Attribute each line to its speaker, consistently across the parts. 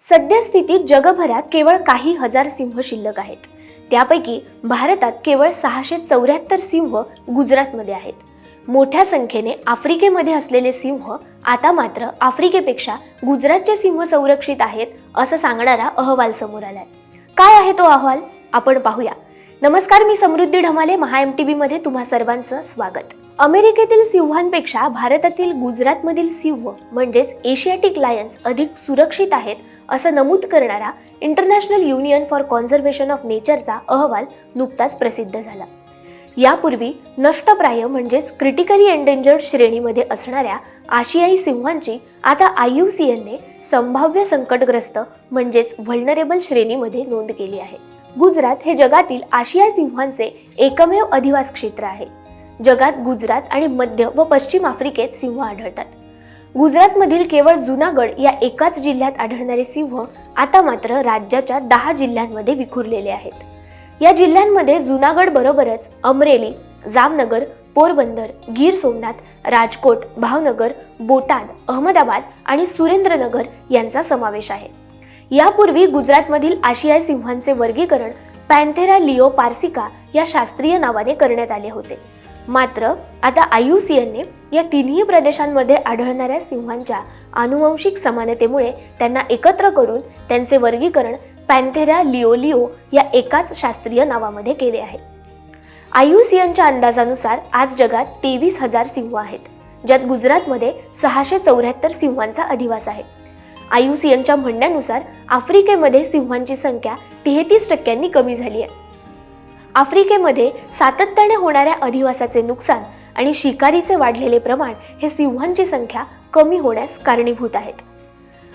Speaker 1: सद्यस्थितीत जगभरात केवळ काही हजार सिंह शिल्लक आहेत. त्यापैकी भारतात केवळ सहाशे चौऱ्याहत्तर सिंह गुजरातमध्ये आहेत. मोठ्या संख्येने आफ्रिकेमध्ये असलेले सिंह आता मात्र आफ्रिकेपेक्षा गुजरातचे सिंह संरक्षित आहेत असं सांगणारा अहवाल समोर आलाय. काय आहे तो अहवाल? आपण पाहूया. नमस्कार मी समृद्धी ढमाले महा एम टी बीमध्ये तुम्हा सर्वांचं स्वागत. अमेरिकेतील सिंहांपेक्षा भारतातील गुजरातमधील सिंह म्हणजेच एशियाटिक लायन्स अधिक सुरक्षित आहेत असं नमूद करणारा international union for conservation of नेचरचा अहवाल नुकताच प्रसिद्ध झाला. यापूर्वी नष्टप्राय म्हणजेच क्रिटिकली एंडेंजर्ड श्रेणीमध्ये असणाऱ्या आशियाई सिंहांची आता आय यू सी एनने संभाव्य संकटग्रस्त म्हणजेच व्हल्नरेबल श्रेणीमध्ये नोंद केली आहे. गुजरात हे जगातील आशिया सिंहांचे एकमेव अधिवास क्षेत्र आहे. जगात गुजरात आणि मध्य व पश्चिम आफ्रिकेत सिंह आढळतात. गुजरातमधील केवळ जुनागड या एकाच जिल्ह्यात आढळणारे सिंह आता मात्र राज्याच्या दहा जिल्ह्यांमध्ये विखुरलेले आहेत. या जिल्ह्यांमध्ये जुनागड बरोबरच अमरेली जामनगर पोरबंदर गीर सोमनाथ राजकोट भावनगर बोटाद अहमदाबाद आणि सुरेंद्रनगर यांचा समावेश आहे. यापूर्वी गुजरातमधील आशियाई सिंहांचे वर्गीकरण पॅन्थेरा लिओ पार्सिका या शास्त्रीय नावाने करण्यात आले होते. मात्र आता आयुसीएनने या तिन्ही प्रदेशांमध्ये आढळणाऱ्या सिंहांच्या आनुवंशिक समानतेमुळे त्यांना एकत्र करून त्यांचे वर्गीकरण पॅन्थेरा लिओलिओ या एकाच शास्त्रीय नावामध्ये केले आहे. आयुसीएनच्या अंदाजानुसार आज जगात तेवीस हजार सिंह आहेत ज्यात गुजरातमध्ये सहाशे चौऱ्याहत्तर सिंहांचा अधिवास आहे. आयुसीएनच्या म्हणण्यानुसार आफ्रिकेमध्ये सिंहांची संख्या तेहतीस टक्क्यांनी कमी झाली आहे. आफ्रिकेमध्ये सातत्याने होणाऱ्या अधिवासाचे नुकसान आणि शिकारीचे वाढलेले प्रमाण हे सिंहांची संख्या कमी होण्यास कारणीभूत आहेत.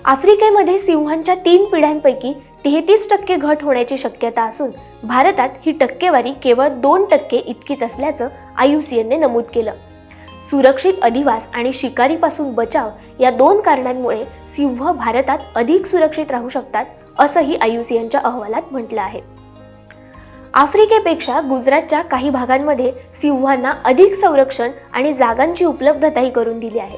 Speaker 1: आफ्रिकेमध्ये सिंहांच्या तीन पिढ्यांपैकी तेहतीस टक्के घट होण्याची शक्यता असून भारतात ही टक्केवारी केवळ दोन टक्के इतकीच असल्याचं आयुसीएनने नमूद केलं. सुरक्षित अधिवास आणि शिकारीपासून बचाव या दोन कारणांमुळे सिंह भारतात अधिक सुरक्षित राहू शकतात असंही आयुसीएनच्या अहवालात म्हटलं आहे. आफ्रिकेपेक्षा गुजरातच्या काही भागांमध्ये सिंहांना अधिक संरक्षण आणि जागांची उपलब्धताही करून दिली आहे.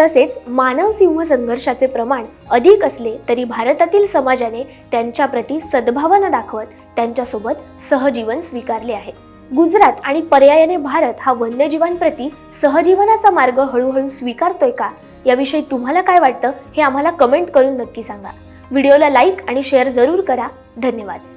Speaker 1: तसेच मानव सिंह संघर्षाचे प्रमाण अधिक असले तरी भारतातील समाजाने त्यांच्याप्रती सद्भावना दाखवत त्यांच्यासोबत सहजीवन स्वीकारले आहे. गुजरात आणि पर्यायाने भारत हा वन्यजीवांप्रती सहजीवनाचा मार्ग हळूहळू स्वीकारतोय का? याविषयी तुम्हाला काय वाटतं हे आम्हाला कमेंट करून नक्की सांगा. व्हिडिओला लाईक आणि शेअर जरूर करा. धन्यवाद.